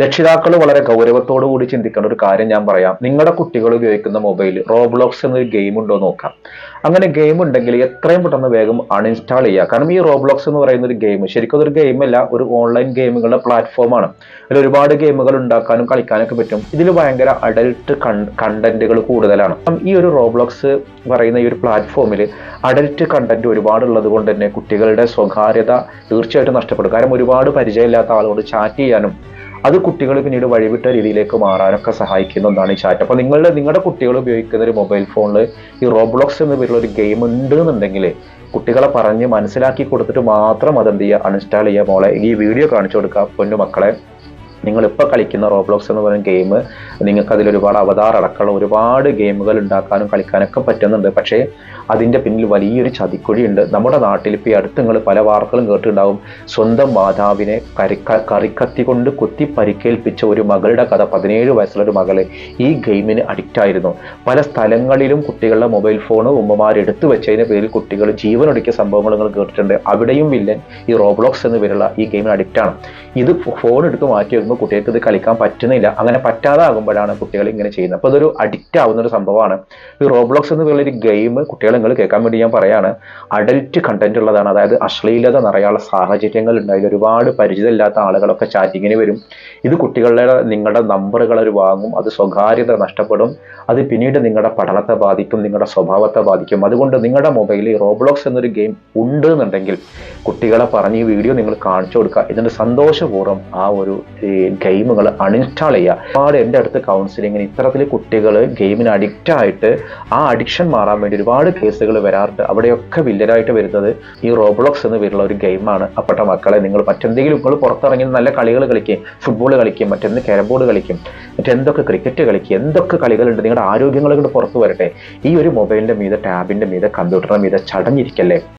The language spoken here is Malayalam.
രക്ഷിതാക്കൾ വളരെ ഗൗരവത്തോടു കൂടി ചിന്തിക്കേണ്ട ഒരു കാര്യം ഞാൻ പറയാം. നിങ്ങളുടെ കുട്ടികൾ ഉപയോഗിക്കുന്ന മൊബൈൽ റോബ്ലോക്സ് എന്നൊരു ഗെയിം ഉണ്ടോ നോക്കാം. അങ്ങനെ ഗെയിം ഉണ്ടെങ്കിൽ എത്രയും പെട്ടെന്ന് വേഗം അൺഇൻസ്റ്റാൾ ചെയ്യുക. കാരണം ഈ റോബ്ലോക്സ് എന്ന് പറയുന്ന ഒരു ഗെയിം ശരിക്കും അതൊരു ഗെയിം അല്ല ഒരു ഓൺലൈൻ ഗെയിമുകളുടെ പ്ലാറ്റ്ഫോമാണ് അതിൽ ഒരുപാട് ഗെയിമുകൾ ഉണ്ടാക്കാനും കളിക്കാനൊക്കെ പറ്റും. ഇതിൽ ഭയങ്കര അഡൽട്ട് കണ്ടന്റുകൾ കൂടുതലാണ്. ഈ ഒരു റോബ്ലോക്സ് പറയുന്ന ഈ ഒരു പ്ലാറ്റ്ഫോമിൽ അഡൽട്ട് കണ്ടന്റ് ഒരുപാട് ഉള്ളത് കൊണ്ട് തന്നെ കുട്ടികളുടെ സ്വകാര്യത തീർച്ചയായിട്ടും നഷ്ടപ്പെടും. കാരണം ഒരുപാട് പരിചയമില്ലാത്ത ആളോട് ചാറ്റ് ചെയ്യാനും അത് കുട്ടികൾ പിന്നീട് വഴിവിട്ട രീതിയിലേക്ക് മാറാനൊക്കെ സഹായിക്കുന്ന ഒന്നാണ് ഈ ചാറ്റ് അപ്പോൾ നിങ്ങളുടെ നിങ്ങളുടെ കുട്ടികൾ ഉപയോഗിക്കുന്ന ഒരു മൊബൈൽ ഫോണിൽ ഈ റോബ്ലോക്സ് എന്ന പേരുള്ള ഒരു ഗെയിം ഉണ്ട് എന്നുണ്ടെങ്കിൽ കുട്ടികളെ പറഞ്ഞ് മനസ്സിലാക്കി കൊടുത്തിട്ട് മാത്രം അതെന്ത് ചെയ്യുക അൺഇൻസ്റ്റാൾ ചെയ്യുക. മോളെ ഈ വീഡിയോ കാണിച്ചു കൊടുക്കുക പൊന്നു മക്കളെ. നിങ്ങൾ ഇപ്പോൾ കളിക്കുന്ന റോബ്ലോക്സ് എന്ന് പറയുന്ന ഗെയിം നിങ്ങൾക്ക് അതിൽ ഒരുപാട് അവതാർ അടക്കമുള്ള ഒരുപാട് ഗെയിമുകൾ ഉണ്ടാക്കാനും കളിക്കാനൊക്കെ പറ്റുന്നുണ്ട്. പക്ഷേ അതിന്റെ പിന്നിൽ വലിയൊരു ചതിക്കുഴിയുണ്ട്. നമ്മുടെ നാട്ടിൽ ഇപ്പോൾ ഈ അടുത്ത് നിങ്ങൾ പല വാർത്തകളും കേട്ടിട്ടുണ്ടാവും. സ്വന്തം മാതാവിനെ കരിക്ക കറിക്കത്തി കൊണ്ട് കുത്തി പരിക്കേൽപ്പിച്ച ഒരു മകളുടെ കഥ പതിനേഴ് വയസ്സുള്ള ഒരു മകൾ ഈ ഗെയിമിന് അഡിക്റ്റ് ആയിരുന്നു. പല സ്ഥലങ്ങളിലും കുട്ടികളുടെ മൊബൈൽ ഫോൺ ഉമ്മമാർ എടുത്തു വെച്ചതിന് പേരിൽ കുട്ടികൾ ജീവനൊടുക്കിയ സംഭവങ്ങൾ നിങ്ങൾ കേട്ടിട്ടുണ്ട്. അവിടെയും വില്ലൻ ഈ റോബ്ലോക്സ് എന്ന് പേരുള്ള ഈ ഗെയിമിന് അഡിക്റ്റ് ആണ്. ഇത് ഫോൺ എടുത്ത് മാറ്റി കുട്ടികൾക്ക് ഇത് കളിക്കാൻ പറ്റുന്നില്ല. അങ്ങനെ പറ്റാതാകുമ്പോഴാണ് കുട്ടികൾ ഇങ്ങനെ ചെയ്യുന്നത്. അപ്പോൾ ഇതൊരു അഡിക്റ്റ് ആവുന്ന ഒരു സംഭവമാണ്. ഈ റോബ്ലോക്സ് എന്ന് പറയുന്ന ഒരു ഗെയിം കുട്ടികൾ നിങ്ങൾ കേൾക്കാൻ വേണ്ടി ഞാൻ പറയാണ്. അഡൽറ്റ് കണ്ടന്റ് ഉള്ളതാണ്. അതായത് അശ്ലീലത നിറയാനുള്ള സാഹചര്യങ്ങൾ ഉണ്ടായാലും ഒരുപാട് പരിചിതമില്ലാത്ത ആളുകളൊക്കെ ചാറ്റിങ്ങിന് വരും. ഇത് കുട്ടികളുടെ നിങ്ങളുടെ നമ്പറുകൾ അവർ വാങ്ങും. അത് സ്വകാര്യത നഷ്ടപ്പെടും. അത് പിന്നീട് നിങ്ങളുടെ പഠനത്തെ ബാധിക്കും. നിങ്ങളുടെ സ്വഭാവത്തെ ബാധിക്കും. അതുകൊണ്ട് നിങ്ങളുടെ മൊബൈലിൽ റോബ്ലോക്സ് എന്നൊരു ഗെയിം ഉണ്ട് എന്നുണ്ടെങ്കിൽ കുട്ടികളെ പറഞ്ഞ് ഈ വീഡിയോ നിങ്ങൾ കാണിച്ചു കൊടുക്കുക. ഇതിന്റെ സന്തോഷപൂർവം ആ ഒരു ഗെയിമുകൾ അൺഇൻസ്റ്റാൾ ചെയ്യുക. ഒരുപാട് എന്റെ അടുത്ത് കൗൺസിലിങ്ങിന് ഇത്തരത്തിൽ കുട്ടികൾ ഗെയിമിന് അഡിക്റ്റ് ആയിട്ട് ആ അഡിക്ഷൻ മാറാൻ വേണ്ടി ഒരുപാട് കേസുകൾ വരാറുണ്ട്. അവിടെയൊക്കെ വില്ലനായിട്ട് വരുന്നത് ഈ റോബ്ലോക്സ് എന്ന് പേരുള്ള ഒരു ഗെയിമാണ് അപ്പട്ട മക്കളെ നിങ്ങൾ മറ്റെന്തെങ്കിലും നിങ്ങൾ പുറത്തിറങ്ങി നല്ല കളികൾ കളിക്കും ഫുട്ബോൾ കളിക്കും മറ്റെന്ത് ക്യാരം ബോർഡ് കളിക്കും മറ്റെന്തൊക്കെ ക്രിക്കറ്റ് കളിക്കും എന്തൊക്കെ കളികളുണ്ട് നിങ്ങളുടെ ആരോഗ്യങ്ങൾ കൊണ്ട് പുറത്തു വരട്ടെ. ഈ ഒരു മൊബൈലിന്റെ മീതെ ടാബിന്റെ മീതെ കമ്പ്യൂട്ടറിന്റെ മീതെ ചടഞ്ഞിരിക്കല്ലേ?